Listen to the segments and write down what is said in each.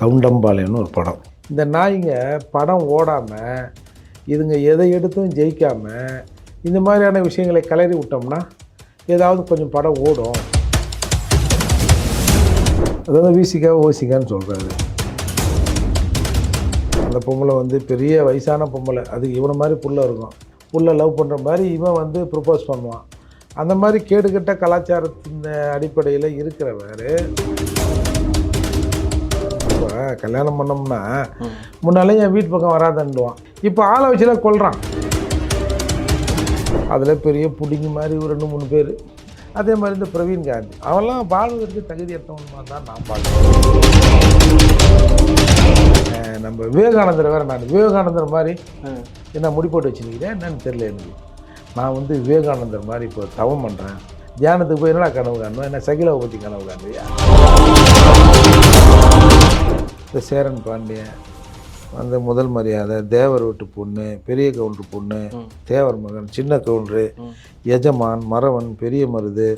கவுண்டம்பாளையம்னு ஒரு படம். இந்த நாய்ங்க படம் ஓடாமல் இதுங்க எதை எடுத்தும் ஜெயிக்காமல் இந்த மாதிரியான விஷயங்களை கிளறி விட்டோம்னா ஏதாவது கொஞ்சம் படம் ஓடும். அதாவது வீசிக்கா ஓசிக்கான்னு சொல்கிறாரு அந்த பொம்பளை வந்து பெரிய வயசான பொம்பளை. அது இவனை மாதிரி புள்ள இருக்கும். புள்ள லவ் பண்ணுற மாதிரி இவன் வந்து ப்ரப்போஸ் பண்ணுவான். அந்த மாதிரி கேடுகெட்ட கலாச்சாரத்தின் அடிப்படையில் இருக்கிறவர் இப்போ கல்யாணம் பண்ணோம்னா முன்னாலே என் வீட்டு பக்கம் வராதன்னுவான். இப்போ ஆளை வச்சுலாம் கொல்றான். அதில் பெரிய புடிங்கி மாதிரி ஒரு ரெண்டு மூணு பேர். அதே மாதிரி இந்த பிரவீன் காந்தி. அவன்லாம் வாழ்வதற்கு தகுதியற்றவன் தான் நான் பார்க்குறேன். நம்ம விவேகானந்தர் வேறு நான் விவேகானந்தர் மாதிரி என்ன முடி போட்டு வச்சுருக்கிறேன் என்னன்னு தெரியல எனக்கு. நான் வந்து விவேகானந்தர் மாதிரி இப்போ தவம் பண்ணுறேன் தியானத்துக்கு போய் என்னடா கனவு காணுவேன் என்ன சகிலாவை பற்றி கனவு காணுவியா இந்த சேரன் பாண்டியன் அந்த முதல் மரியாதை தேவர் வீட்டு பொண்ணு பெரிய கவுண்டர் பொண்ணு தேவர் மகன் சின்ன கவுண்டரு எஜமான் மறவன் பெரிய மருது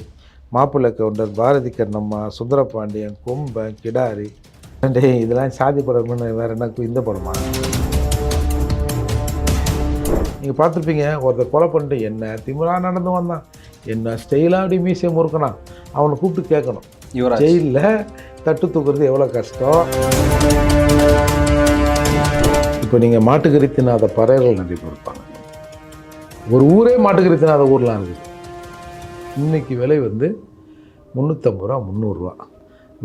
மாப்பிள்ளை கவுண்டர் பாரதி கண்ணம்மா சுந்தரபாண்டியன் கொம்பன் கிடாரி. இதெல்லாம் சாதி படம்னு வேற என்ன இந்த படமா? நீங்கள் பார்த்துருப்பீங்க ஒருத்தர் கொலை பண்ணிட்டு என்ன திமிரா நடந்து வந்தான். என்ன ஸ்டைலாக அப்படி மீசியம் முறுக்கணும் அவனை கூப்பிட்டு கேட்கணும். ஜெயிலில் தட்டு தூக்குறது எவ்வளோ கஷ்டம்? இப்போ நீங்கள் மாட்டுக்கறி தின்னாத பறையர்கள் நிறைய பேர் இருப்பாங்க. ஒரு ஊரே மாட்டுக்கறி தின்னாத ஊர்லாம் இருக்குது. இன்னைக்கு விலை வந்து முந்நூற்றம்பது ரூபா முந்நூறுரூவா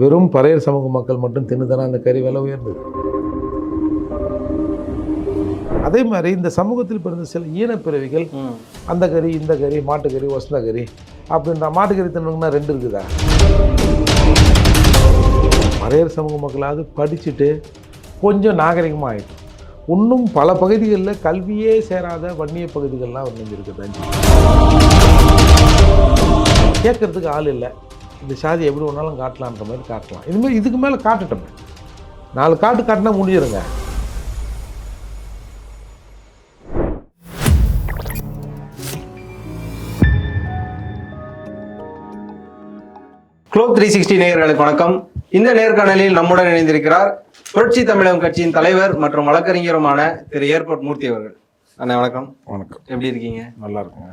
வெறும் பறையர் சமூக மக்கள் மட்டும் தின்னுதானே அந்த கறி விலை உயர்ந்தது? அதே மாதிரி இந்த சமூகத்தில் பிறந்த சில ஈனப்பிறவிகள். அந்த கறி இந்த கறி மாட்டுக்கறி வசந்த கறி அப்படின்ற மாட்டுக்கறி தின்னணும்னா ரெண்டு இருக்குதா? மறையர் சமூக மக்களாவது படிச்சுட்டு கொஞ்சம் நாகரிகமாக ஆயிடும் இன்னும் பல பகுதிகளில் கல்வியே சேராத வன்னிய பகுதிகள்லாம் வந்து இருக்குது கேட்கறதுக்கு ஆள் இல்லை. இந்த சாதி எப்படி வேணாலும் காட்டலான்ற மாதிரி காட்டலாம். இதுமாதிரி இதுக்கு மேலே காட்டட்டோமே. நாலு காட்டு காட்டினா முடிஞ்சிருங்க. குளோப் த்ரீ சிக்ஸ்டி நேயர்களுக்கு வணக்கம். இந்த நேர்காணலில் நம்முடன் இணைந்திருக்கிறார் புரட்சி தமிழகம் கட்சியின் தலைவர் மற்றும் வழக்கறிஞருமான திரு ஏர்போர்ட் மூர்த்தி அவர்கள். அண்ணா வணக்கம். வணக்கம். எப்படி இருக்கீங்க? நல்லா இருக்குங்க.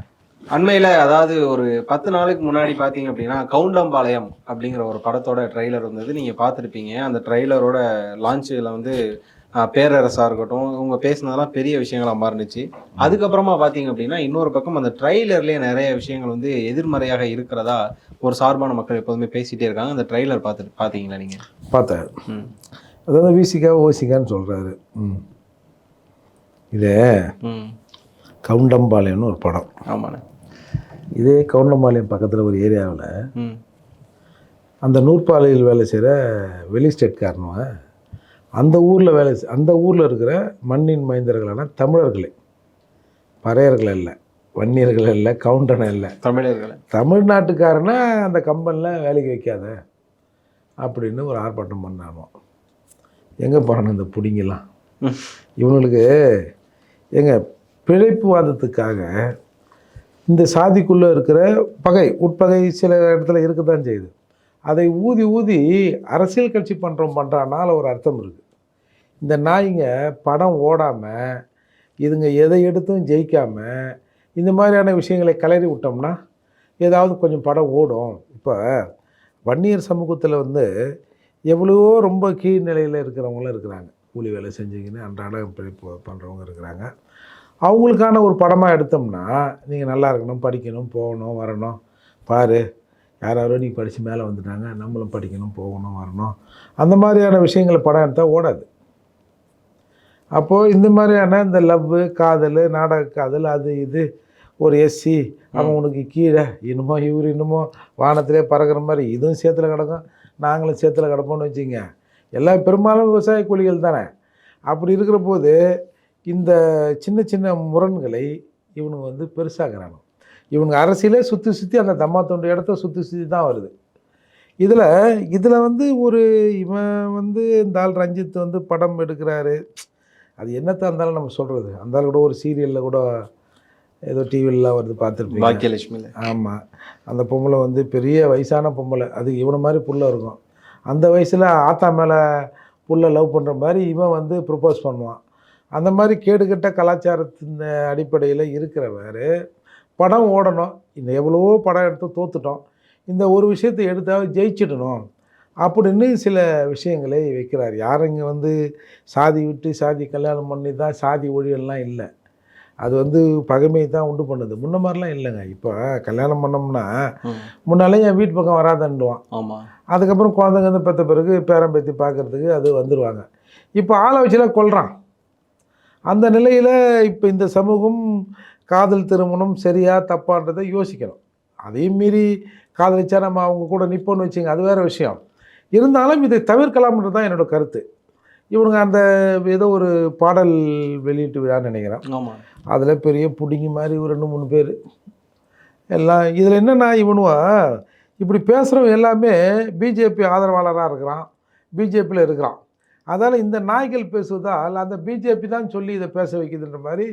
அண்மையில அதாவது ஒரு பத்து நாளுக்கு முன்னாடி பாத்தீங்க அப்படின்னா கவுண்டம்பாளையம் அப்படிங்கிற ஒரு படத்தோட ட்ரைலர் வந்தது. நீங்க பார்த்துருப்பீங்க. அந்த ட்ரைலரோட லான்ச்சில் வந்து ஆஹ், பேரரசா இருக்கட்டும் இவங்க பேசினதெல்லாம் பெரிய விஷயங்களா மாறுனுச்சு. அதுக்கப்புறமா பாத்தீங்க அப்படின்னா இன்னொரு பக்கம் அந்த ட்ரைலர்லயே நிறைய விஷயங்கள் வந்து எதிர்மறையாக இருக்கிறதா ஒரு சார்பான மக்கள் எப்போதுமே பேசிட்டே இருக்காங்க. அந்த ட்ரைலர் பார்த்துட்டு பாத்தீங்களா நீங்க? பார்த்தேன். ம். அதாவது விசிகா ஓசிகான்னு சொல்கிறாரு ம். இதே கவுண்டம்பாளையம்னு ஒரு படம். ஆமாண்ணே. இதே கவுண்டம்பாளையம் பக்கத்தில் ஒரு ஏரியாவில் ம். அந்த நூற்பாலையில் வேலை செய்கிற வெளி ஸ்டேட்காரனுவ அந்த ஊரில் வேலை அந்த ஊரில் இருக்கிற மண்ணின் மைந்தர்களான தமிழர்களே. பறையர்கள் இல்லை வன்னியர்கள் இல்லை கவுண்டனை இல்லை தமிழர்களை. தமிழ்நாட்டுக்காரனை அந்த கம்பெனியில் வேலைக்கு வைக்காத அப்படின்னு ஒரு ஆர்ப்பாட்டம் பண்ணானோ. எங்கே போகிறானு இந்த பிடிங்கலாம். இவங்களுக்கு எங்க பிழைப்புவாதத்துக்காக இந்த சாதிக்குள்ளே இருக்கிற பகை உட்பகை சில இடத்துல இருக்க தான் செய்யுது. அதை ஊதி ஊதி அரசியல் கட்சி பண்ணுறோம் பண்ணுறானால ஒரு அர்த்தம் இருக்குது இந்த நாய்ங்க படம் ஓடாமல் இதுங்க எதை எடுத்தும் ஜெயிக்காமல் இந்த மாதிரியான விஷயங்களை கிளறி விட்டோம்னா ஏதாவது கொஞ்சம் படம் ஓடும். இப்போ வன்னியர் சமூகத்தில் வந்து எவ்வளவோ ரொம்ப கீழ்நிலையில் இருக்கிறவங்களும் இருக்கிறாங்க. கூலி வேலை செஞ்சீங்கன்னு அன்றாட பிழைப்பு பண்ணுறவங்க இருக்கிறாங்க. அவங்களுக்கான ஒரு படமாக எடுத்தோம்னா நீங்கள் நல்லா இருக்கணும் படிக்கணும் போகணும் வரணும். பாரு யார் யாரோ நீ படித்து மேலே வந்துட்டாங்க நம்மளும் படிக்கணும் போகணும் வரணும். அந்த மாதிரியான விஷயங்களை படம் எடுத்தால் ஓடாது. அப்போது இந்த மாதிரியான இந்த லவ்வு காதல் நாடக காதல் அது இது. ஒரு எஸ்சி அவன் உனக்கு கீழே இன்னுமோ இவர் இன்னுமோ வானத்திலே பறக்கிற மாதிரி இதுவும் சேத்துல கிடக்கும் நாங்களும் சேத்துல கிடப்போம்னு வச்சுங்க எல்லாம் பெரும்பாலும் விவசாய கூலிகள் தானே. அப்படி இருக்கிற போது இந்த சின்ன சின்ன முரண்களை இவனுங்க வந்து பெருசாகிறாங்க இவனுங்க அரசியலே சுற்றி சுற்றி அந்த தம்மா தொண்டு இடத்த சுற்றி சுற்றி தான் வருது. இதில் இதில் வந்து ஒரு இவன் வந்து இந்த ஆள் ரஞ்சித் வந்து படம் எடுக்கிறாரு. அது என்னத்தான் இருந்தாலும் நம்ம சொல்கிறது அந்த ஆள் கூட ஒரு சீரியலில் கூட ஏதோ டிவிலலாம் வருது பார்த்துருப்பீங்க. பாக்கியலட்சுமியில ஆமாம் அந்த பொம்பளை வந்து பெரிய வயசான பொம்பளை. அது இவனை மாதிரி புள்ள இருக்கும். அந்த வயசில் ஆத்தா மேலே புள்ள லவ் பண்ணுற மாதிரி இவன் வந்து ப்ரப்போஸ் பண்ணுவான். அந்த மாதிரி கேடுகெட்ட கலாச்சாரத்தின் அடிப்படையில் இருக்கிறவர் படம் ஓடணும். இந்த எவ்வளவோ படம் எடுத்து தோத்துட்டோம். இந்த ஒரு விஷயத்தை எடுத்தாவது ஜெயிச்சிடணும். அப்படின்னு சில விஷயங்களை வைக்கிறார். யாரும் இங்கே வந்து சாதி விட்டு சாதி கல்யாணம் பண்ணி தான் சாதி ஒழியெல்லாம் இல்லை. அது வந்து பகைமையை தான் உண்டு பண்ணுது. முன்ன மாதிரிலாம் இல்லைங்க. இப்போ கல்யாணம் பண்ணோம்னா. முன்னாலே என் வீட்டு பக்கம் வராதன்னுவான். ஆமா. அதுக்கப்புறம் குழந்தைங்க வந்து பெற்ற பிறகு பேரன் பேத்தி பார்க்கறதுக்கு அது வந்துடுவாங்க இப்போ ஆளை வச்சுலாம் கொல்றான். அந்த நிலையில் இப்போ இந்த சமூகம் காதல் திருமணம் சரியா தப்பான்றதை யோசிக்கணும். அதையும் மீறி காதலிச்சா நம்ம அவங்க கூட நிற்போம்னு வச்சுங்க அது வேறு விஷயம். இருந்தாலும் இதை தவிர்க்கலாம்ன்றது தான் என்னோட கருத்து. இவனுங்க அந்த ஏதோ ஒரு பாடல் வெளியீட்டு விழான்னு நினைக்கிறேன். ஆமா. அதில் பெரிய புடிங்கி மாதிரி ஒரு ரெண்டு மூணு பேர். எல்லாம் இதில் என்னென்னா இவனுவா இப்படி பேசுகிறவன் எல்லாமே பிஜேபி ஆதரவாளராக இருக்கிறான். பிஜேபியில் இருக்கிறான். அதால் இந்த நாய்கள் பேசுவதால் அந்த பிஜேபி தான் சொல்லி இதை பேச வைக்குதுன்ற மாதிரி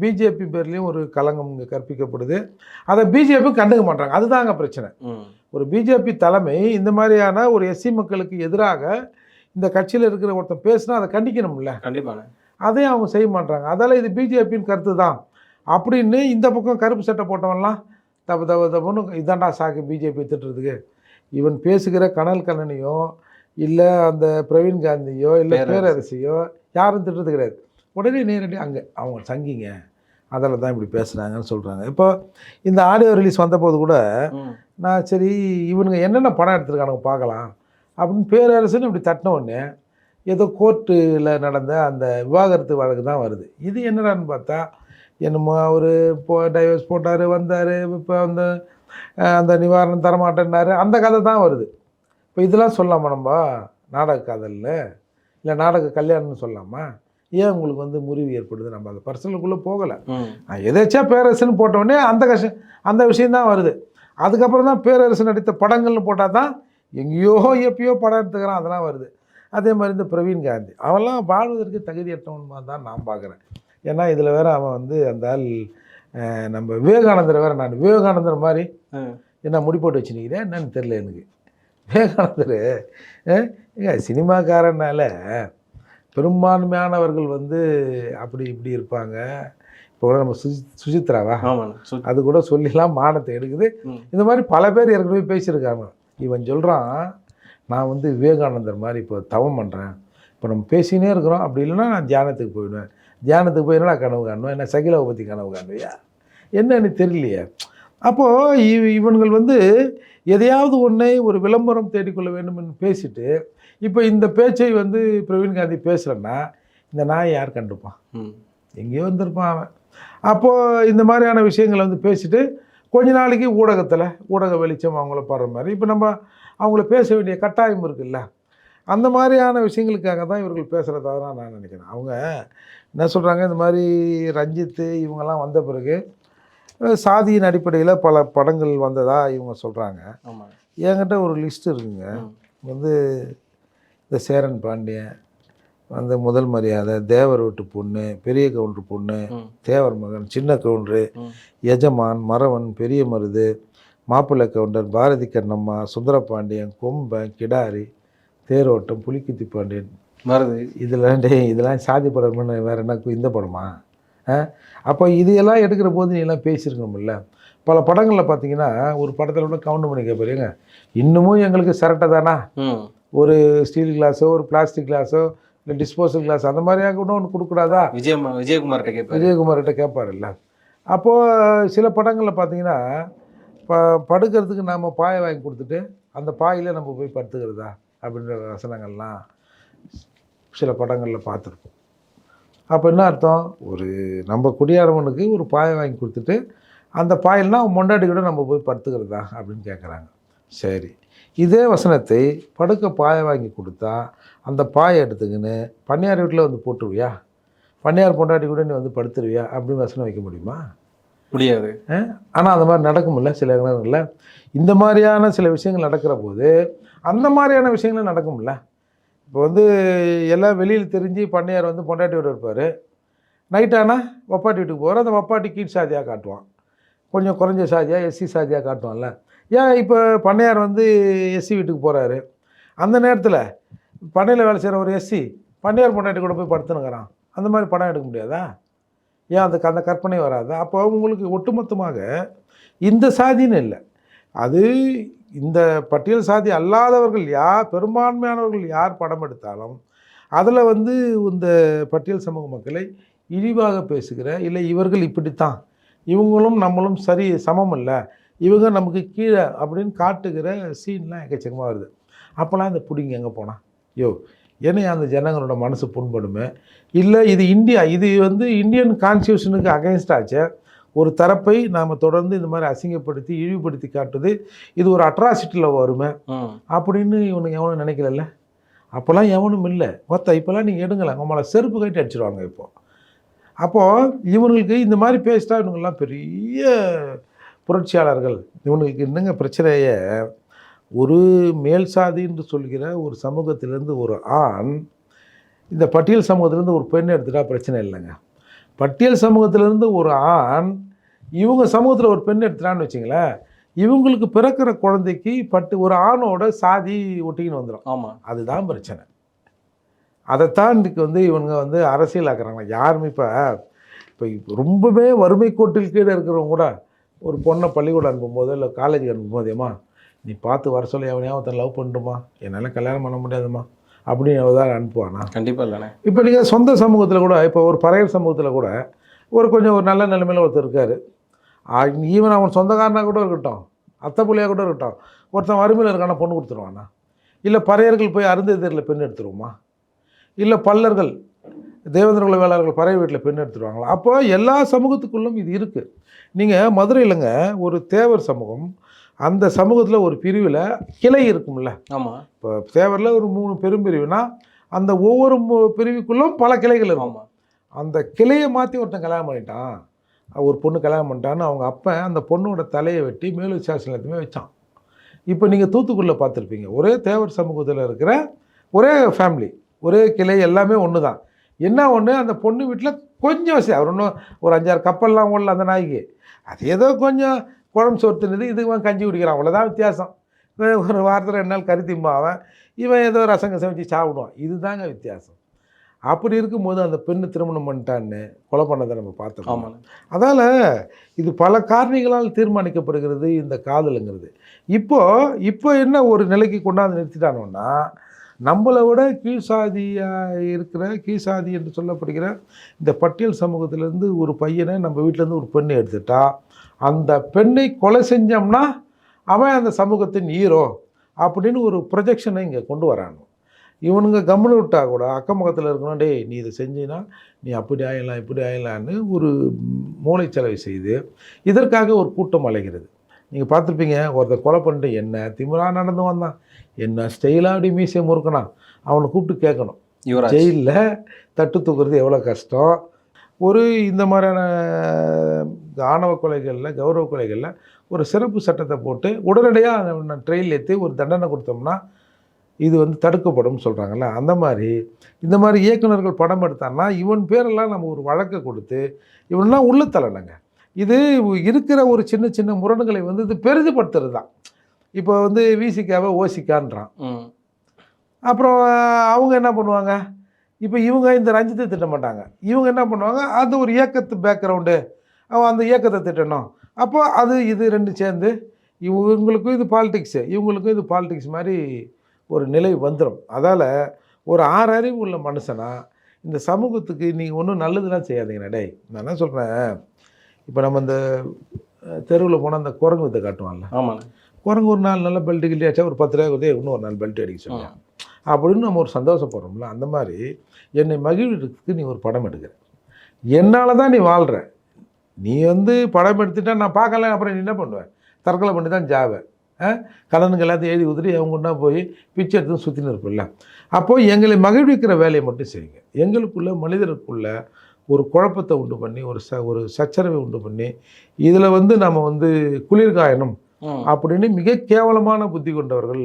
பிஜேபி பேர்லேயும் ஒரு களங்கம் இங்கே கற்பிக்கப்படுது. அதை பிஜேபி கண்டுக்க மாட்டாங்க. அதுதாங்க பிரச்சனை. ம். ஒரு பிஜேபி தலைமை இந்த மாதிரியான ஒரு எஸ்சி மக்களுக்கு எதிராக இந்த கட்சியில் இருக்கிற ஒருத்தன் பேசுனா அதை கண்டிக்கணும்ல. கண்டிப்பாண்ணே அதையும் அவங்க செய்ய மாட்டாங்க அதால் இது பிஜேபியின் கருத்து தான். அப்படின்னு இந்த பக்கம் கருப்பு சட்டை போட்டவன்லாம் தப்பு தப்பு தப்புன்னு இதாண்டா சாக்கு பிஜேபி திட்டுறதுக்கு. இவன் பேசுகிற கனல் கண்ணனையோ இல்லை அந்த பிரவீன் காந்தியோ இல்லை பேரரசு. பேரரசியோ யாரும் திட்டுறது கிடையாது. உடனே நேரடி அங்கே அவங்க சங்கிங்க. அதில் தான் இப்படி பேசுகிறாங்கன்னு சொல்கிறாங்க இப்போ இந்த ஆடியோ ரிலீஸ் வந்தபோது கூட. நான் சரி இவனுங்க என்னென்ன படம் எடுத்திருக்கானுங்க பார்க்கலாம். அப்படின்னு பேரரசுன்னு இப்படி தட்டின உடனே ஏதோ கோர்ட்டில் நடந்த அந்த விவாகரத்து வழக்கு தான் வருது. இது என்னடான்னு பார்த்தா என்னமோ அவர் போ டைவர்ஸ் போட்டார் வந்தார் இப்போ அந்த அந்த நிவாரணம் தரமாட்டேன்னாரு அந்த கதை தான் வருது. இப்போ இதெல்லாம் சொல்லலாமா நம்ம? நாடக காதலில்? இல்லை நாடக கல்யாணம்னு சொல்லலாமா ஏன் உங்களுக்கு வந்து முறிவு ஏற்படுது நம்ம அந்த பர்சனலுக்குள்ளே போகலை. நான் எதாச்சா பேரரசுன்னு போட்ட உடனே அந்த கஷ்டம் அந்த விஷயந்தான் வருது. அதுக்கப்புறம் தான் பேரரசு நடித்த படங்கள்னு போட்டால் தான் எங்கேயோ எப்பயோ படம் எடுத்துக்கிறான் அதெல்லாம் வருது. அதே மாதிரி இந்த பிரவீன் காந்தி. அவன்லாம் வாழ்வதற்கு தகுதியற்றவன் மாதிரி தான் நான் பார்க்குறேன். ஏன்னா இதில் வேற அவன் வந்து அந்த ஆள் நம்ம விவேகானந்தர் வேற நான் விவேகானந்தர் மாதிரி. என்ன முடி போட்டு வச்சுருக்கிறேன் என்னன்னு தெரில எனக்கு. விவேகானந்தர் ஏங்க சினிமாக்காரனால பெரும்பான்மையானவர்கள் வந்து அப்படி இப்படி இருப்பாங்க. இப்போ கூட நம்ம சுஜி சுசித்ராவா ஆமாண்ணே சு- அது கூட சொல்லிலாம் மானத்தை எடுக்குது. இந்த மாதிரி பல பேர் ஏற்கனவே பேசியிருக்காங்க. இவன் சொல்கிறான் நான் வந்து விவேகானந்தர் மாதிரி இப்போ தவம் பண்ணுறேன் இப்போ நம்ம பேசினே இருக்கிறோம். அப்படி இல்லைன்னா நான் தியானத்துக்கு போயிடுவேன். தியானத்துக்கு போய் என்னடா கனவு காணுவேன்? என்ன சகிலாவை பற்றி கனவு காணுவியா? என்னன்னு தெரியலையே. அப்போது இவ இவன்கள் வந்து எதையாவது ஒன்றை ஒரு விளம்பரம் தேடிக்கொள்ள வேண்டும் என்று பேசிட்டு இப்போ இந்த பேச்சை வந்து பிரவீன் காந்தி பேசுகிறேன்னா இந்த நாயை யார் கண்டுப்பான். எங்கேயோ வந்திருப்பான் அவன். அப்போது இந்த மாதிரியான விஷயங்களை வந்து பேசிட்டு கொஞ்ச நாளைக்கு ஊடகத்தில் ஊடக வெளிச்சம் அவங்கள பாடுற மாதிரி. இப்போ நம்ம அவங்கள பேச வேண்டிய கட்டாயம் இருக்குல்ல. அந்த மாதிரியான விஷயங்களுக்காக தான் இவர்கள் பேசுகிறதா தான் நான் நினைக்கிறேன். அவங்க என்ன சொல்கிறாங்க இந்த மாதிரி ரஞ்சித்து இவங்கெல்லாம் வந்த பிறகு சாதியின் அடிப்படையில் பல படங்கள் வந்ததா இவங்க சொல்கிறாங்க என்கிட்ட ஒரு லிஸ்ட் இருக்குங்க. வந்து இந்த சேரன் பாண்டியன் வந்து முதல் மரியாதை தேவர் வீட்டு பொண்ணு பெரிய கவுண்டர் பொண்ணு. தேவர் மகன் சின்ன கவுண்டரு. எஜமான் மறவன் பெரிய மருது மாப்பிள்ளை கவுண்டர் பாரதி கண்ணம்மா சுந்தரபாண்டியன் கொம்பன் கிடாரி தேரோட்டம் புலிக்குத்தி பாண்டியன். வருது இதெல்லாம் டேய் இதெல்லாம் சாதி படம்னு வேற என்ன இந்த படமா? அப்போ இது எல்லாம் எடுக்கிற போது நீ எல்லாம் பேசியிருக்கணும்ல. பல படங்களில் பார்த்தீங்கன்னா ஒரு படத்தில் கூட கவுண்ட் பண்ணி கேட்பறீங்க இன்னமும் எங்களுக்கு சரட்டை தானா. ஒரு ஸ்டீல் கிளாஸோ ஒரு பிளாஸ்டிக் கிளாஸோ இல்லை டிஸ்போசல் கிளாஸ் அந்த மாதிரியாக கூட ஒன்று கொடுக்கூடாதா விஜய் விஜயகுமார்கிட்ட கேட்பாரு விஜயகுமார்கிட்ட கேட்பாருல்ல அப்போது சில படங்களில் பார்த்தீங்கன்னா ப படுக்கிறதுக்கு நாம் பாயை வாங்கி கொடுத்துட்டு அந்த பாயில் நம்ம போய் படுத்துக்கிறதா? அப்படின்ற வசனங்கள்லாம் சில படங்களில் பார்த்துருப்போம் அப்போ என்ன அர்த்தம்? ஒரு நம்ம குடியாரவனுக்கு ஒரு பாயை வாங்கி கொடுத்துட்டு அந்த பாயில்னா அவன் மொண்டாட்டி கூட நம்ம போய் படுத்துக்கிறதா அப்படின்னு கேட்குறாங்க சரி. இதே வசனத்தை படுக்க பாயை வாங்கி கொடுத்தா அந்த பாயை எடுத்துக்கின்னு பண்ணையார் வீட்டில் வந்து போட்டுருவியா? பண்ணையார் பொண்டாட்டி கூட நீ வந்து படுத்துருவியா? அப்படின்னு வசனம் வைக்க முடியுமா? முடியாது. ஆனால் அந்த மாதிரி நடக்கும்ல சில இடங்களில் இந்த மாதிரியான சில விஷயங்கள் நடக்கிற போது அந்த மாதிரியான விஷயங்களும் நடக்கும்ல. இப்போ வந்து எல்லாம் வெளியில் தெரிஞ்சு பண்ணையார் வந்து பொண்டாட்டியோட இருப்பார். நைட் ஆனால் வப்பாட்டி வீட்டுக்கு போகிற அந்த வப்பாட்டி கீழ் சாதியாக காட்டுவான். கொஞ்சம் குறைஞ்ச சாதியாக எஸ்சி சாதியாக காட்டுவான்ல. ஏன் இப்போ பண்ணையார் வந்து எஸ்சி வீட்டுக்கு போகிறாரு அந்த நேரத்தில் பண்ணையில் வேலை செய்கிற ஒரு எஸ்சி பண்ணையார் பொண்டாட்டி கூட போய் படுத்துனுங்கிறான். அந்த மாதிரி படம் எடுக்க முடியாதா? ஏன் அதுக்கு அந்த கற்பனை வராது? அப்போ உங்களுக்கு ஒட்டுமொத்தமாக இந்த சாதின்னு இல்லை. அது இந்த பட்டியல் சாதி அல்லாதவர்கள் யார் பெரும்பான்மையானவர்கள் யார் படம் எடுத்தாலும் அதில் வந்து இந்த பட்டியல் சமூக மக்களை இழிவாக பேசுகிற இல்லை இவர்கள் இப்படித்தான் இவங்களும் நம்மளும் சரி சமம் இல்லை. இவங்க நமக்கு கீழே அப்படின்னு காட்டுகிற சீன்லாம் எக்கச்சக்கமாக வருது. அப்போல்லாம் இந்த பிடிங்க எங்கே போனா? யோ ஏன்னா அந்த ஜனங்களோட மனசு புண்படுமே? இல்லை இது இந்தியா இது வந்து இந்தியன் கான்ஸ்டியூஷனுக்கு அகைன்ஸ்ட் ஆச்சு. ஒரு தரப்பை நாம் தொடர்ந்து இந்த மாதிரி அசிங்கப்படுத்தி இழிவுபடுத்தி காட்டுது. இது ஒரு அட்ராசிட்டியில் வருமே. அப்படின்னு இவனுக்கு எவனும் நினைக்கலல்ல அப்போல்லாம் எவனும் இல்லை. மொத்த இப்போல்லாம் நீங்கள் எடுங்களேன். நம்மளை செருப்பு கட்டி அடிச்சிருவாங்க இப்போ. அப்போது இவனுங்களுக்கு இந்த மாதிரி பேசிட்டா இவனுங்கெல்லாம் பெரிய புரட்சியாளர்கள். இவனுங்களுக்கு என்னங்க பிரச்சனையே? ஒரு மேல் சாதி என்று சொல்கிற ஒரு சமூகத்திலேருந்து ஒரு ஆண் இந்த பட்டியல் சமூகத்திலேருந்து ஒரு பெண் எடுத்துட்டா பிரச்சனை இல்லைங்க. பட்டியல் சமூகத்திலேருந்து ஒரு ஆண் இவங்க சமூகத்தில் ஒரு பெண் எடுத்துட்டான்னு வச்சிங்களேன் இவங்களுக்கு பிறக்கிற குழந்தைக்கு பட்டு ஒரு ஆணோட சாதி ஒட்டிக்கின்னு வந்துடும் ஆமா. அதுதான் பிரச்சனை. அதைத்தான் இன்றைக்கு வந்து இவங்க வந்து அரசியலாக்குறாங்க. யாருமே இப்போ இப்போ ரொம்பவே வறுமை கோட்டில் கீழே இருக்கிறவங்க கூட ஒரு பொண்ணை பள்ளிக்கூடம் அனுப்பும்போது இல்லை காலேஜுக்கு அனுப்பும்போது ஏம்மா நீ பார்த்து வர சொல்லி எவனையாவது ஒருத்தன் லவ் பண்ணட்டுமா? என்னால் கல்யாணம் பண்ண முடியாதும்மா அப்படின்னு தான் அனுப்புவானா? கண்டிப்பா இல்லைண்ணே. இப்போ நீங்கள் சொந்த சமூகத்தில் கூட இப்போ ஒரு பறையர் சமூகத்தில் கூட ஒரு கொஞ்சம் ஒரு நல்ல நிலைமையில் ஒருத்தர் இருக்கார். ஈவன் அவன் சொந்தக்காரனாக கூட இருக்கட்டும் அத்தை புள்ளையாக கூட இருக்கட்டும் ஒருத்தன் வறுமையில் இருக்கான பொண்ணு கொடுத்துருவானா? இல்லை பறையர்கள் போய் அருந்ததிரில் பெண் எடுத்துருவோமா? இல்லை பல்லர்கள் தேவேந்திர குல வேளாளர்கள் பறைய வீட்டில் பெண் எடுத்துருவாங்களா? அப்போ எல்லா சமூகத்துக்குள்ளும் இது இருக்குது நீங்கள் மதுரையிலங்க ஒரு தேவர் சமூகம் அந்த சமூகத்தில் ஒரு பிரிவில் கிளை இருக்கும்ல. ஆமா. இப்போ தேவரில் ஒரு மூணு பெரும்பிரிவுனா அந்த ஒவ்வொரு பிரிவுக்குள்ளும் பல கிளைகள் இருக்கும். அந்த கிளையை மாற்றி ஒருத்தன் கல்யாணம் பண்ணிட்டான் ஒரு பொண்ணு கல்யாணம் பண்ணிட்டான்னு அவங்க அப்பன் அந்த பொண்ணோட தலையை வெட்டி மேலு சாசனம் எல்லாத்தையுமே வச்சான். இப்போ நீங்கள் தூத்துக்குடியில் பார்த்துருப்பீங்க ஒரே தேவர் சமூகத்தில் இருக்கிற ஒரே ஃபேமிலி ஒரே கிளை எல்லாமே ஒன்று தான் என்ன ஒன்று அந்த பொண்ணு வீட்டில் கொஞ்சம் வசதி அவர் இன்னும் ஒரு அஞ்சாறு கப்பல்லாம் ஓடல அந்த நாய்க்கு. அது ஏதோ கொஞ்சம் குழம்பு இதுக்கு இவன் கஞ்சி குடிக்கிறான். அவ்வளோதான் வித்தியாசம். ஒரு வாரத்தில் ரெண்டு நாள் கறி திம்பாவன் இவன் ஏதோ ரசங்க சமைச்சு சாப்பிடுவான். இதுதாங்க வித்தியாசம். அப்படி இருக்கும்போது அந்த பெண்ணு திருமணம் பண்ணிட்டான்னு கொலை பண்ணதை நம்ம பார்த்தோம் அதால் இது பல காரணிகளால் தீர்மானிக்கப்படுகிறது இந்த காதலுங்கிறது. இப்போ இப்போ என்ன ஒரு நிலைக்கு கொண்டாந்து நிறுத்திட்டானோன்னா நம்மளை விட கீழ்சாதியாக இருக்கிற கீழ்சாதி என்று சொல்லப்படுகிற இந்த பட்டியல் சமூகத்திலேருந்து ஒரு பையனை நம்ம வீட்டிலேருந்து ஒரு பெண்ணை எடுத்துட்டா அந்த பெண்ணை கொலை செஞ்சோம்னா அவன் அந்த சமூகத்தின் ஹீரோ அப்படின்னு ஒரு ப்ரொஜெக்ஷனை இங்கே கொண்டு வரானு இவனுங்க கம்முன்னு விட்டா கூட அக்கம் பக்கத்தில் இருக்கணும் டேய் நீ இதை செஞ்சினா நீ அப்படி ஆயிடலாம் இப்படி ஆயிடலான்னு ஒரு மூளைச்சலவை செய்து இதற்காக ஒரு கூட்டம் அலைகிறது. நீங்கள் பார்த்துருப்பீங்க ஒருத்தர் கொலை பண்ணிட்டு என்ன திமிரா நடந்து வந்தான். என்ன ஸ்டைலாக அப்படி மீசை முறுக்கணும் அவனை கூப்பிட்டு கேட்கணும். யுவராஜ். ஜெயிலில் தட்டு தூக்குறது எவ்வளோ கஷ்டம்? ஒரு இந்த மாதிரியான ஆணவ கொலைகளில் கௌரவ கொலைகளில் ஒரு சிறப்பு சட்டத்தை போட்டு உடனடியாக ட்ரெயில் ஏற்றி ஒரு தண்டனை கொடுத்தோம்னா இது வந்து தடுக்கப்படும் சொல்கிறாங்கல்ல அந்த மாதிரி இந்த மாதிரி இயக்குனர்கள் படம் எடுத்தான்னா இவன் பேரெல்லாம் நம்ம ஒரு வழக்கை கொடுத்து இவன்லாம் உள்ள தள்ளணுங்க இது இருக்கிற ஒரு சின்ன சின்ன முரணுகளை வந்து இது பெரிதுபடுத்துறது தான் இப்போ வந்து விசிக்காவை ஓசிக்கான்றான். அப்புறம் அவங்க என்ன பண்ணுவாங்க? இப்போ இவங்க இந்த ரஞ்சித்தை திட்ட மாட்டாங்க. இவங்க என்ன பண்ணுவாங்க? அந்த ஒரு இயக்கத்து பேக்ரவுண்டு அவன் அந்த இயக்கத்தை திட்டணும். அப்போ அது இது ரெண்டு சேர்ந்து இவங்களுக்கும் இது பாலிடிக்ஸு இவங்களுக்கும் இது பாலிடிக்ஸ் மாதிரி ஒரு நிலை வந்துடும் அதால் ஒரு ஆறு அறிவு உள்ள மனுஷனா இந்த சமூகத்துக்கு நீங்கள் ஒன்றும் நல்லதுலாம் செய்யாதீங்கண்ணா டேய். நான் என்ன சொல்கிறேன் இப்போ நம்ம இந்த தெருவில் போனால் அந்த குரங்கு வித்தை காட்டுவான்ல. ஆமாண்ணே குரங்கு ஒரு நாள் நல்ல பெல்ட் கிள்ளியாச்சா ஒரு பத்து ரூபாய் கொடுத்து இன்னும் ஒரு நாள் பெல்ட் அடிக்க சொன்னேன் அப்படின்னு நம்ம ஒரு சந்தோஷப்படுறோம்ல அந்த மாதிரி என்னை மகிழ்வுக்கு நீ ஒரு படம் எடுக்கிற. என்னால் தான் நீ வாழ்கிற நீ வந்து படம் எடுத்துட்டா நான் பார்க்கல அப்புறம் நீ என்ன பண்ணுவேன் தற்கொலை பண்ணி தான் ஜாவை கடனுக்கு எல்லாத்தையும் எழுதி ஊற்றிட்டு அவங்க போய் பிச்சை எடுத்து சுற்றின்னு இருப்பில்ல அப்போது எங்களை மகிழ்விக்கிற வேலையை மட்டும் செய்யுங்க. எங்களுக்குள்ள மனிதருக்குள்ள ஒரு குழப்பத்தை உண்டு பண்ணி ஒரு ச ஒரு சச்சரவை உண்டு பண்ணி இதில் வந்து நம்ம வந்து குளிர்காயணும் ம் அப்படின்னு மிக கேவலமான புத்தி கொண்டவர்கள்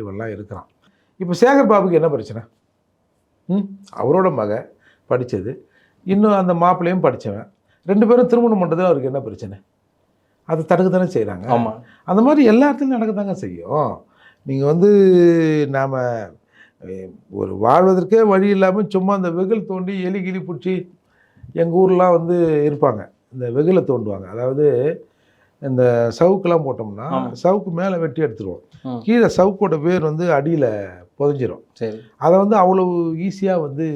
இவெல்லாம் இருக்கிறான். இப்போ சேகர் பாபுக்கு என்ன பிரச்சனை? ம்? அவரோட மக படித்தது இன்னும் அந்த மாப்பிள்ளையும் படித்தவன் ரெண்டு பேரும் திருமணம் பண்ணுறதுல அவருக்கு என்ன பிரச்சனை? அதை தடுக்க தானே செய்கிறாங்க ஆமா. அந்த மாதிரி எல்லா இடத்துலையும் நடக்க தாங்க செய்யும். நீங்கள் வந்து நாம் ஒரு வாழ்வதற்கே வழி இல்லாமல் சும்மா அந்த வெகுள் தோண்டி எலி கிளி பிடிச்சி எங்கள் ஊர்லாம் வந்து இருப்பாங்க. இந்த வெகுலை தோண்டுவாங்க. அதாவது இந்த சவுக்கெல்லாம் போட்டோம்னா. சவுக்கு மேலே வெட்டி எடுத்துருவோம். கீழே சவுக்கோட வேர் வந்து அடியில் புதஞ்சிரும். சரி. அதை வந்து அவ்வளவு ஈஸியாக வந்து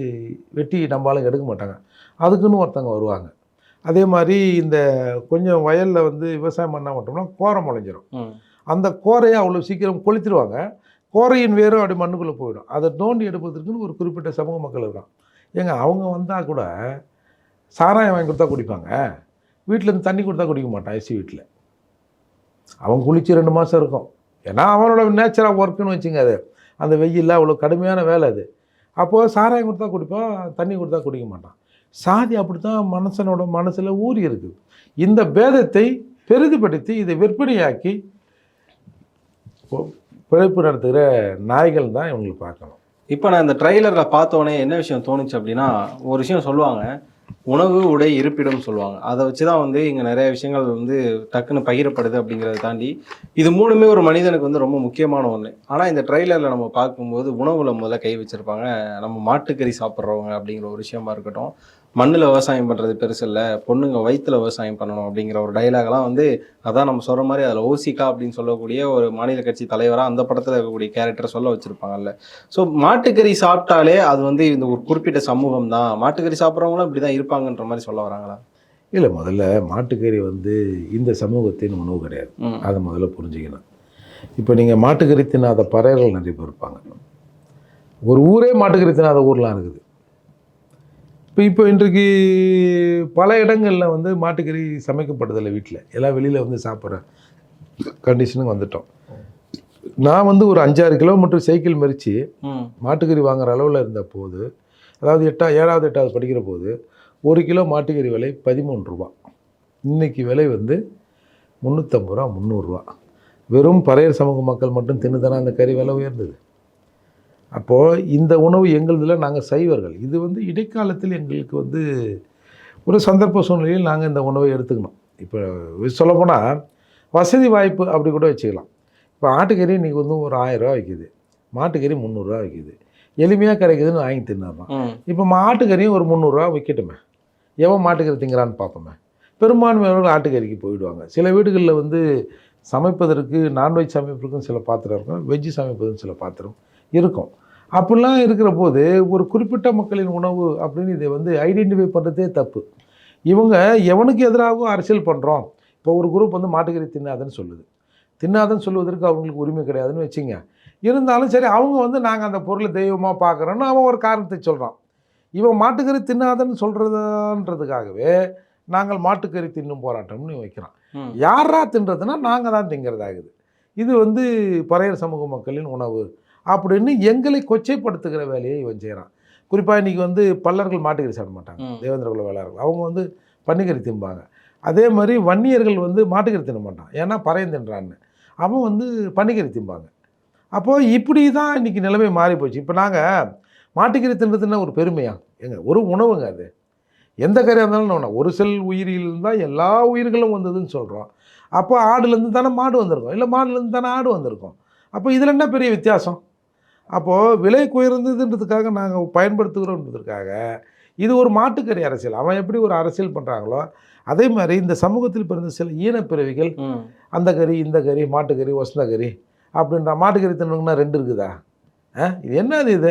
வெட்டி நம்ம ஆளுங்க எடுக்க மாட்டாங்க. அதுக்குன்னு ஒருத்தவங்க வருவாங்க. அதே மாதிரி இந்த கொஞ்சம் வயலில் வந்து விவசாயம் பண்ண மாட்டோம்னா கோரை முளைஞ்சிரும். அந்த கோரையை அவ்வளோ சீக்கிரம் கொளுத்திடுவாங்க கோரையின் வேரும் அப்படி மண்ணுக்குள்ளே போயிடும். அதை தோண்டி எடுப்பதற்குன்னு ஒரு குறிப்பிட்ட சமூக மக்கள் இருக்கான் ஏங்க அவங்க வந்தால் கூட சாராயம் வாங்கி கொடுத்தா குடிப்பாங்க. வீட்டிலேருந்து தண்ணி கொடுத்தா குடிக்க மாட்டான் ஐசி வீட்டில் அவன் குளிச்சு ரெண்டு மாதம் இருக்கும். ஏன்னா அவனோட நேச்சராக ஒர்க்குன்னு வச்சுங்க அது. அந்த வெயிலில் அவ்வளோ கடுமையான வேலை அது. அப்போது சாராயம் கொடுத்தா குடிப்பான் தண்ணி கொடுத்தா குடிக்க மாட்டான். சாதி அப்படி தான் மனுஷனோட மனசில் ஊறி இருக்குது. இந்த பேதத்தை பெரிதுபடுத்தி இதை விற்பனையாக்கி பிழைப்பு நடத்துகிற நாய்கள் தான் இவங்களுக்கு பார்க்கணும். இப்போ நான் இந்த ட்ரைலரில் பார்த்தோன்னே என்ன விஷயம் தோணுச்சு அப்படின்னா ஒரு விஷயம் சொல்லுவாங்க. உணவு உடை இருப்பிடம் சொல்லுவாங்க. அதை வச்சு தான் வந்து இங்கே நிறைய விஷயங்கள் வந்து டக்குன்னு பகிரப்படுது அப்படிங்கிறத தாண்டி இது மூணுமே ஒரு மனிதனுக்கு வந்து ரொம்ப முக்கியமான ஒன்று ஆனால் இந்த ட்ரைலரில் நம்ம பார்க்கும்போது உணவில் முதல்ல கை வச்சிருப்பாங்க. நம்ம மாட்டுக்கறி சாப்பிட்றவங்க அப்படிங்கிற ஒரு விஷயமா இருக்கட்டும். மண்ணில் விவசாயம் பண்ணுறது பெருசு இல்லை பொண்ணுங்க வயிற்றுல விவசாயம் பண்ணணும் அப்படிங்கிற ஒரு டைலாக்லாம் வந்து அதான் நம்ம சொல்கிற மாதிரி அதில் ஓசிகா அப்படின்னு சொல்லக்கூடிய ஒரு மாநில கட்சி தலைவராக அந்த படத்தில் இருக்கக்கூடிய கேரக்டர் சொல்ல வச்சுருப்பாங்கல்ல. ஸோ மாட்டுக்கறி சாப்பிட்டாலே அது வந்து இந்த ஒரு குறிப்பிட்ட சமூகம் தான். மாட்டுக்கறி சாப்பிட்றவங்களும் இப்படி தான் இருப்பாங்கன்ற மாதிரி சொல்ல வராங்களா? இல்லை முதல்ல மாட்டுக்கறி வந்து இந்த சமூகத்தின் உணவு கிடையாது. அதை முதல்ல புரிஞ்சுக்கணும். இப்போ நீங்கள் மாட்டுக்கறி தின்னாத பறையர்கள் நிறைய பேர் இருப்பாங்க. ஒரு ஊரே மாட்டுக்கறி தின்னாத ஊர்லாம் இருக்குது. இப்போ இப்போ இன்றைக்கு பல இடங்களில் வந்து மாட்டுக்கறி சமைக்கப்படுதில்லை வீட்டில் எல்லாம் வெளியில் வந்து சாப்பிட்ற கண்டிஷனுக்கு வந்துட்டோம். நான் வந்து ஒரு அஞ்சாறு கிலோமீட்டர் சைக்கிள் மறித்து மாட்டுக்கறி வாங்குற அளவில் இருந்த போது அதாவது எட்டா ஏழாவது எட்டாவது படிக்கிற போது ஒரு கிலோ மாட்டுக்கறி விலை பதிமூணு ரூபா. இன்னைக்கு விலை வந்து முந்நூற்றம்பது ரூபா முந்நூறுரூவா வெறும் பறையர் சமூக மக்கள் மட்டும் தின்னு தானே அந்த கறி விலை உயர்ந்தது? அப்போது இந்த உணவு எங்களுதில் நாங்கள் சைவர்கள். இது வந்து இடைக்காலத்தில் எங்களுக்கு வந்து ஒரு சந்தர்ப்ப சூழ்நிலையில் நாங்கள் இந்த உணவை எடுத்துக்கணும். இப்போ சொல்லப்போனால் வசதி வாய்ப்பு அப்படி கூட வச்சுக்கலாம். இப்போ ஆட்டுக்கறி இன்றைக்கி வந்து ஒரு ஆயிரரூவா விற்கிது மாட்டுக்கறி முந்நூறுரூவா விற்கிது எளிமையாக கிடைக்குதுன்னு வாங்கி தின்னறான் ம். இப்போ மாட்டுக்கறியும் ஒரு முந்நூறுரூவா விற்கட்டுமே எவன் மாட்டுக்கறி திங்கிறான்னு பார்ப்போமே. பெரும்பான்மையானவர்கள் ஆட்டுக்கறிக்கு போயிடுவாங்க. சில வீடுகளில் வந்து சமைப்பதற்கு நான்வெஜ் சமைப்பதற்கும் சில பாத்திரம் இருக்கும். வெஜ்ஜு சமைப்பதற்கும் சில பாத்திரம். இருக்கும். அப்படிலாம் இருக்கிற போது ஒரு குறிப்பிட்ட மக்களின் உணவு அப்படின்னு இதை வந்து ஐடென்டிஃபை பண்ணுறதே தப்பு. இவங்க எவனுக்கு எதிராகவும் அரசியல் பண்ணுறோம் இப்போ ஒரு குரூப் வந்து மாட்டுக்கறி தின்னாதுன்னு சொல்லுது. தின்னாதுன்னு சொல்லுவதற்கு அவங்களுக்கு உரிமை கிடையாதுன்னு வச்சுங்க. இருந்தாலும் சரி அவங்க வந்து நாங்கள் அந்த பொருளை தெய்வமாக பார்க்குறோன்னு அவன் ஒரு காரணத்தை சொல்கிறான் இவன் மாட்டுக்கறி தின்னாதன்னு சொல்கிறதுன்றதுக்காகவே நாங்கள் மாட்டுக்கறி தின்னும் போராட்டம்னு வைக்கிறான். யாரா தின்றதுன்னா நாங்கள் தான் திங்கிறதாகுது. இது வந்து பறையர் சமூக மக்களின் உணவு. அப்படின்னு எங்களை கொச்சைப்படுத்துகிற வேலையை இவன் செய்கிறான் குறிப்பாக இன்றைக்கி வந்து பல்லர்கள் மாட்டுக்கறி சாப்பிட மாட்டாங்க. தேவேந்திர குல வேளாளர்கள். அவங்க வந்து பன்னிக்கறி திம்பாங்க. அதே மாதிரி வன்னியர்கள் வந்து மாட்டுக்கறி தின்ன மாட்டான். ஏன்னா பறையன் தின்றான்னு. அவன் வந்து பன்னிக்கறி திம்பாங்க. அப்போது இப்படி தான் இன்றைக்கி நிலைமை மாறி போச்சு. இப்போ நாங்கள் மாட்டுக்கறி தின்றதுன்னா ஒரு பெருமையா? ஏங்க ஒரு உணவுங்க அது. எந்த கறியாக இருந்தாலும் உணவு. ஒரு செல் உயிரில் தான் எல்லா உயிர்களும் வந்ததுன்னு சொல்கிறோம் அப்போ ஆடுலேருந்து தானே மாடு வந்திருக்கும். இல்லை மாடுலேருந்து தானே ஆடு வந்திருக்கும். அப்போ இதில் என்ன பெரிய வித்தியாசம்? அப்போது விலை குறைந்ததுன்றதுக்காக நாங்கள் பயன்படுத்துகிறோன்றதுக்காக இது ஒரு மாட்டுக்கறி அரசியல். அவன் எப்படி ஒரு அரசியல் பண்ணுறாங்களோ அதே மாதிரி இந்த சமூகத்தில் பிறந்த சில ஈனப்பிறவிகள் அந்த கறி இந்த கறி மாட்டுக்கறி வசந்த கறி அப்படின்ற மாட்டுக்கறி தின்னணுங்கன்னா ரெண்டு இருக்குதா? ஆ? இது என்னது இது?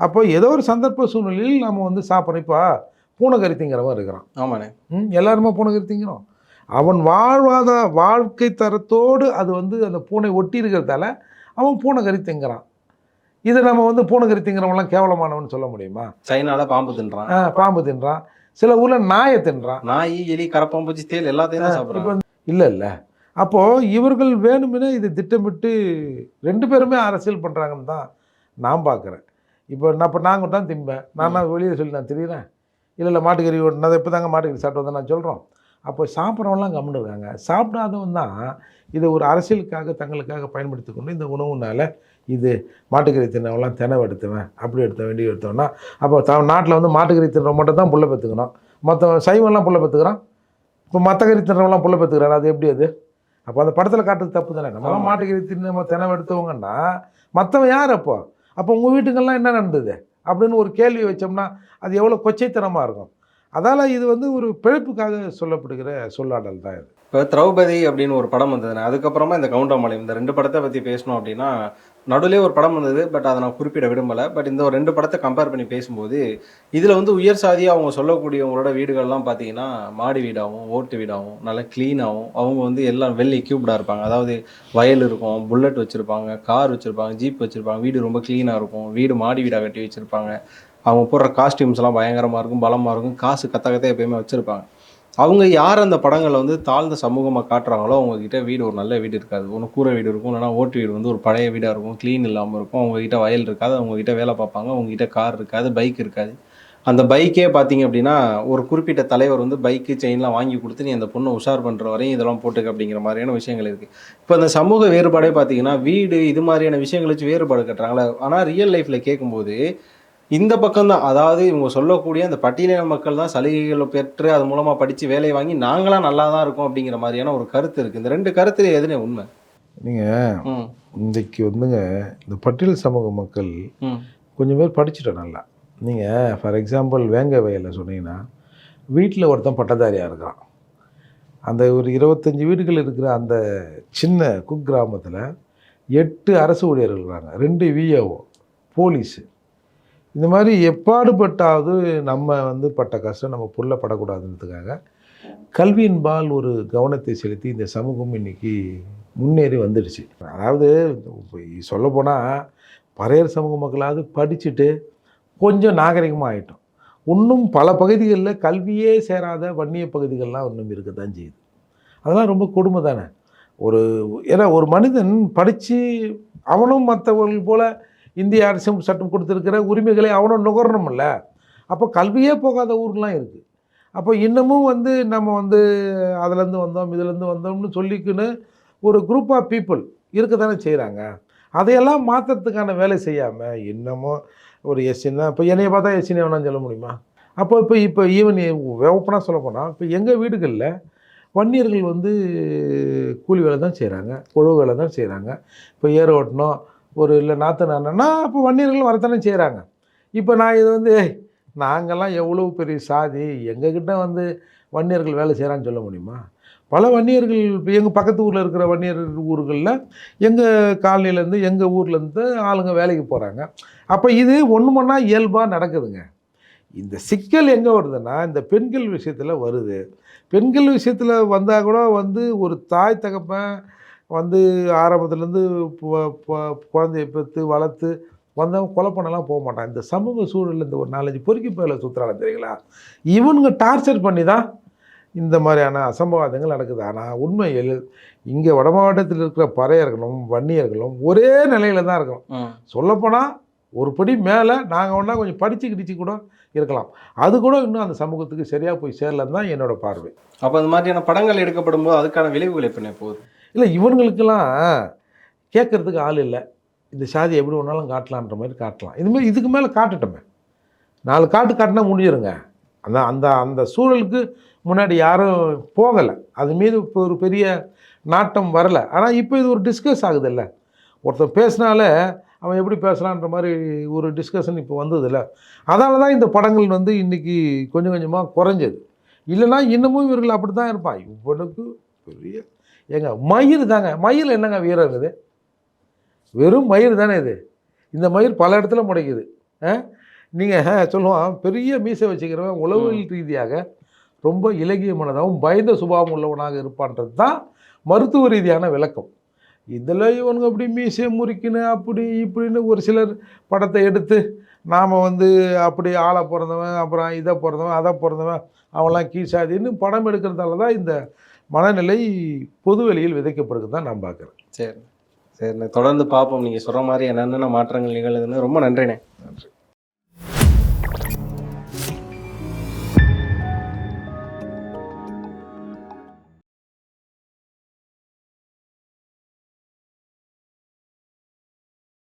அப்போ ஏதோ ஒரு சந்தர்ப்ப சூழ்நிலையில் நம்ம வந்து சாப்பிட்றோம். இப்போ பூனைக்கறி திங்கிறவன் இருக்கிறான். ஆமாண்ணே. ம் எல்லாருமே பூனைக்கறி திங்கிறோம். அவன் வாழ்வாத வாழ்க்கை தரத்தோடு அது வந்து அந்த பூனை ஒட்டி இருக்கிறதால அவன் பூனைக்கறி திங்கிறான். இதை நம்ம வந்து பூனைக்கறி திங்கிறவங்களாம் கேவலமானவன் சொல்ல முடியுமா? சைனால பாம்பு தின்றான். பாம்பு தின்றான். சில ஊரில் நாயை தின்றான். நாய் எலி கரப்பாம்பூச்சி தேல் எல்லாத்தையும் தான் சாப்பிட்றாங்க இல்லை இல்லை. அப்போது இவர்கள் வேணுமெனே இதை திட்டமிட்டு ரெண்டு பேருமே அரசியல் பண்ணுறாங்கன்னு தான் நான் பார்க்குறேன் இப்போ நான் இப்போ நாங்கள் தான் திம்பேன். நான் நான் வெளியே சொல்லி நான் தெரியுறேன். இல்லை இல்லை மாட்டுக்கறி ஓட்டினதை இப்போ தாங்க மாட்டுக்கறி சாப்பிட்டு வந்தேன் நான் சொல்கிறோம் அப்போ சாப்பிட்றவங்களாம் கம்முன்னு இருக்காங்க. சாப்பிடாதவன் தான் இதை ஒரு அரசியலுக்காக தங்களுக்காக பயன்படுத்தி கொண்டு இந்த உணவுனால இது மாட்டுக்கறி தின்னவெல்லாம் தினவை எடுத்துவேன் அப்படி எடுத்த வேண்டிய எடுத்தோன்னா அப்போ த நாட்டில் வந்து மாட்டுக்கறி தின்றவன் மட்டும் தான் புள்ள பெற்றுக்கணும் மற்ற சைவம்லாம் புள்ள பெற்றுக்கிறான் இப்போ மற்ற கறி தின்றவங்களாம் புள்ள பெற்றுக்கிறான் அது எப்படி அது? அப்போ அந்த படத்தில் காட்டுறது தப்பு தானே. நம்மளாம் மாட்டுக்கறி தின்னு நம்ம தினம் எடுத்தவங்கன்னா மற்றவன் யார் அப்போ? அப்போ உங்கள் வீட்டுக்கெல்லாம் என்ன நடந்தது? அப்படின்னு ஒரு கேள்வி வச்சோம்னா அது எவ்வளோ கொச்சைத்தனமாக இருக்கும். அதால் இது வந்து ஒரு பிழைப்புக்காக சொல்லப்படுகிற சொல்லாடல் தான் இது. இப்போ திரௌபதி அப்படின்னு ஒரு படம் வந்ததுண்ணே அதுக்கப்புறமா இந்த கவுண்டமலை இந்த ரெண்டு படத்தை பற்றி பேசணும் அப்படின்னா நடுவிலே ஒரு படம் வந்தது பட் அதை நான் குறிப்பிட விரும்பலை. பட் இந்த ஒரு ரெண்டு படத்தை கம்பேர் பண்ணி பேசும்போது இதில் வந்து உயர் சாதியாக அவங்க சொல்லக்கூடியவங்களோட வீடுகள்லாம் பார்த்தீங்கன்னா மாடி வீடாகவும் ஓட்டு வீடாகவும் நல்லா க்ளீனாகவும் அவங்க வந்து எல்லாம் வெல் எக்யூப்டாக இருப்பாங்க. அதாவது வயல் இருக்கும் புல்லட் வச்சுருப்பாங்க கார் வச்சுருப்பாங்க ஜீப் வச்சுருப்பாங்க வீடு ரொம்ப க்ளீனாக இருக்கும் வீடு மாடி வீடாக கட்டி வச்சுருப்பாங்க. அவங்க போடுற காஸ்டியூம்ஸ்லாம் பயங்கரமாக இருக்கும் பலமாக இருக்கும் காசு கத்த கத்த எப்பயுமே வச்சுருப்பாங்க. அவங்க யார் அந்த படங்களை வந்து தாழ்ந்த சமூகமாக காட்டுறாங்களோ அவங்கக்கிட்ட வீடு ஒரு நல்ல வீடு இருக்காது. ஒன்று கூரை வீடு இருக்கும் இல்லைனா ஓட்டு வீடு வந்து ஒரு பழைய வீடாக இருக்கும். க்ளீன் இல்லாமல் இருக்கும். அவங்கக்கிட்ட வயல் இருக்காது அவங்கக்கிட்ட வேலை பார்ப்பாங்க அவங்கக்கிட்ட கார் இருக்காது பைக் இருக்காது. அந்த பைக்கே பார்த்தீங்க அப்படின்னா ஒரு குறிப்பிட்ட தலைவர் வந்து பைக்கு செயின்லாம் வாங்கி கொடுத்து நீ அந்த பொண்ணை உஷார் பண்ணுற வரையும் இதெல்லாம் போட்டுக்க அப்படிங்கிற மாதிரியான விஷயங்கள் இருக்குது இப்போ அந்த சமூக வேறுபாடே பார்த்தீங்கன்னா வீடு இது மாதிரியான விஷயங்களை வச்சு வேறுபாடு கட்டுறாங்களே. ஆனால் ரியல் லைஃப்பில் கேட்கும்போது இந்த பக்கம் தான் அதாவது இவங்க சொல்லக்கூடிய அந்த பட்டியலின மக்கள் தான் சலுகைகளை பெற்று அது மூலமாக படித்து வேலையை வாங்கி நாங்களாம் நல்லா தான் இருக்கோம் அப்படிங்கிற மாதிரியான ஒரு கருத்து இருக்குது இந்த ரெண்டு கருத்துல எதுனே உண்மை? நீங்கள் இன்றைக்கி வந்துங்க இந்த பட்டியல் சமூக மக்கள் கொஞ்சம் பேர் படிச்சிட்டோம் நல்லா. நீங்கள் ஃபார் எக்ஸாம்பிள் வேங்க வயலில் சொன்னீங்கன்னா வீட்டில் ஒருத்தன் பட்டதாரியாக இருக்கிறான். அந்த ஒரு இருபத்தஞ்சி வீடுகள் இருக்கிற அந்த சின்ன குக் கிராமத்தில் எட்டு அரசு ஊழியர்கள் இருக்கிறாங்க. ரெண்டு விஏஓ போலீஸு. இந்த மாதிரி எப்பாடுபட்டாவது நம்ம வந்து பட்ட கஷ்டம் நம்ம புள்ள படக்கூடாதுன்றதுக்காக கல்வியின்பால் ஒரு கவனத்தை செலுத்தி இந்த சமூகம் இன்னைக்கு முன்னேறி வந்துடுச்சு. அதாவது சொல்லப்போனால் பறையர் சமூக மக்களாவது படிச்சுட்டு கொஞ்சம் நாகரிகமாக ஆகிட்டோம் இன்னும் பல பகுதிகளில் கல்வியே சேராத வன்னிய பகுதிகள்லாம் இன்னும் இருக்க தான் செய்யுது. அதெல்லாம் ரொம்ப கொடுமை தானே ஒரு ஏன்னா ஒரு மனிதன் படித்து அவனும் மற்றவர்கள் போல் இந்திய அரசு சட்டம் கொடுத்துருக்கிற உரிமைகளை அவனும் நுகரணும்ல. அப்போ கல்வியே போகாத ஊர்லாம் இருக்குது அப்போ இன்னமும் வந்து நம்ம வந்து அதுலேருந்து வந்தோம் இதுலேருந்து வந்தோம்னு சொல்லிக்கின்னு ஒரு குரூப் ஆஃப் பீப்புள் இருக்க தானே செய்கிறாங்க அதையெல்லாம் மாற்றுறதுக்கான வேலை செய்யாமல் இன்னமும் ஒரு எஸ்சின்னா இப்போ என்னைய பார்த்தா எஸ்சின்னு வேணாம் சொல்ல முடியுமா? அப்போ இப்போ இப்போ ஈவன் ஓப்பனாக சொல்ல போனால் இப்போ எங்கள் வீடுகளில் வன்னியர்கள் வந்து கூலி வேலை தான் செய்கிறாங்க குழு வேலை தான் செய்கிறாங்க இப்போ ஏர் ஓட்டணும் ஒரு இல்லை நாத்தனானா அப்போ வன்னியர்கள் வரத்தானே செய்கிறாங்க இப்போ நான் இது வந்து நாங்கள்லாம் எவ்வளோ பெரிய சாதி எங்ககிட்ட வந்து வன்னியர்கள் வேலை செய்கிறான்னு சொல்ல முடியுமா? பல வன்னியர்கள் இப்போ எங்கள் பக்கத்து ஊரில் இருக்கிற வன்னியர் ஊர்களில் எங்கள் காலனிலேருந்து எங்கள் ஊர்லேருந்து ஆளுங்க வேலைக்கு போகிறாங்க அப்போ இது ஒன்று மணா இயல்பாக நடக்குதுங்க. இந்த சிக்கல் எங்கே வருதுன்னா இந்த பெண்கள் விஷயத்தில் வருது. பெண்கள் விஷயத்தில் வந்தால் கூட வந்து ஒரு தாய் தகப்பன் வந்து ஆரம்பத்துலேருந்து குழந்தைய பெற்று வளர்த்து வந்தவன் கொலை பண்ணலாம் போக மாட்டான் இந்த சமூக சூழலில் இந்த ஒரு நாலஞ்சு பொறுக்கி பேரில் சுற்றுறாங்க தெரியுங்களா? இவனுங்க டார்ச்சர் பண்ணி தான் இந்த மாதிரியான அசம்பவாதங்கள் நடக்குது. ஆனால் உண்மையில் இங்கே வட மாவட்டத்தில் இருக்கிற பறையர்களும் வன்னியர்களும் ஒரே நிலையில தான் இருக்கணும். சொல்லப்போனால் ஒரு படி மேலே நாங்கள் ஒன்றா கொஞ்சம் படித்து கிடிச்சு கூட இருக்கலாம். அது கூட இன்னும் அந்த சமூகத்துக்கு சரியாக போய் சேரலன்னு தான் என்னோட பார்வை. அப்போ அந்த மாதிரியான படங்கள் எடுக்கப்படும் போது அதுக்கான விளைவுகள் எப்படி போகுது? இல்லை இவனுங்களுக்கெல்லாம் கேட்கறதுக்கு ஆள் இல்லை. இந்த சாதி எப்படி ஒன்றாலும் காட்டலான்ற மாதிரி காட்டலாம். இதுமாரி இதுக்கு மேலே காட்டட்டுமே. நாலு காட்டு காட்டினா முடிஞ்சிருங்க. அந்த அந்த அந்த சூழலுக்கு முன்னாடி யாரும் போகலை. அது மீது இப்போ ஒரு பெரிய நாட்டம் வரலை. ஆனால் இப்போ இது ஒரு டிஸ்கஸ் ஆகுதில்ல. ஒருத்தன் பேசினாலே அவன் எப்படி பேசலான்ற மாதிரி ஒரு டிஸ்கஷன் இப்போ வந்ததில்ல. அதனால தான் இந்த படங்கள் வந்து இன்றைக்கி கொஞ்சம் கொஞ்சமாக குறைஞ்சது. இல்லைன்னா இன்னமும் இவர்கள் அப்படி தான் இருப்பான் இவனுக்கு பெரிய ஏங்க மயிர் தாங்க. மயில் என்னங்க வீரம் இருக்குது வெறும் மயிர் தானே இது? இந்த மயிர் பல இடத்துல முடைக்குது நீங்கள் சொல்லுவான் பெரிய மீசை வச்சுக்கிறவன் உளவியல் ரீதியாக ரொம்ப இலகிய மனதாகவும் பயந்த சுபாவம் உள்ளவனாக இருப்பான்றது தான் மருத்துவ ரீதியான விளக்கம். இதில் இவனுங்க அப்படி மீசையை முறிக்கின்னு அப்படி இப்படின்னு ஒரு சிலர் படத்தை எடுத்து நாம் வந்து அப்படி ஆளை பிறந்தவன் அப்புறம் இதை பிறந்தவன் அதை பிறந்தவன் அவன்லாம் கீழ்சாதின்னு படம் எடுக்கிறதால தான் இந்த மனநிலை பொதுவெளியில் விதைக்கப்படுகிறது தான் நான் பார்க்குறேன். சரி சரி தொடர்ந்து பார்ப்போம். நீங்கள் சொல்கிற மாதிரி என்னென்ன மாற்றங்கள் நிகழுதுன்னு ரொம்ப நன்றிண்ணே. நன்றி.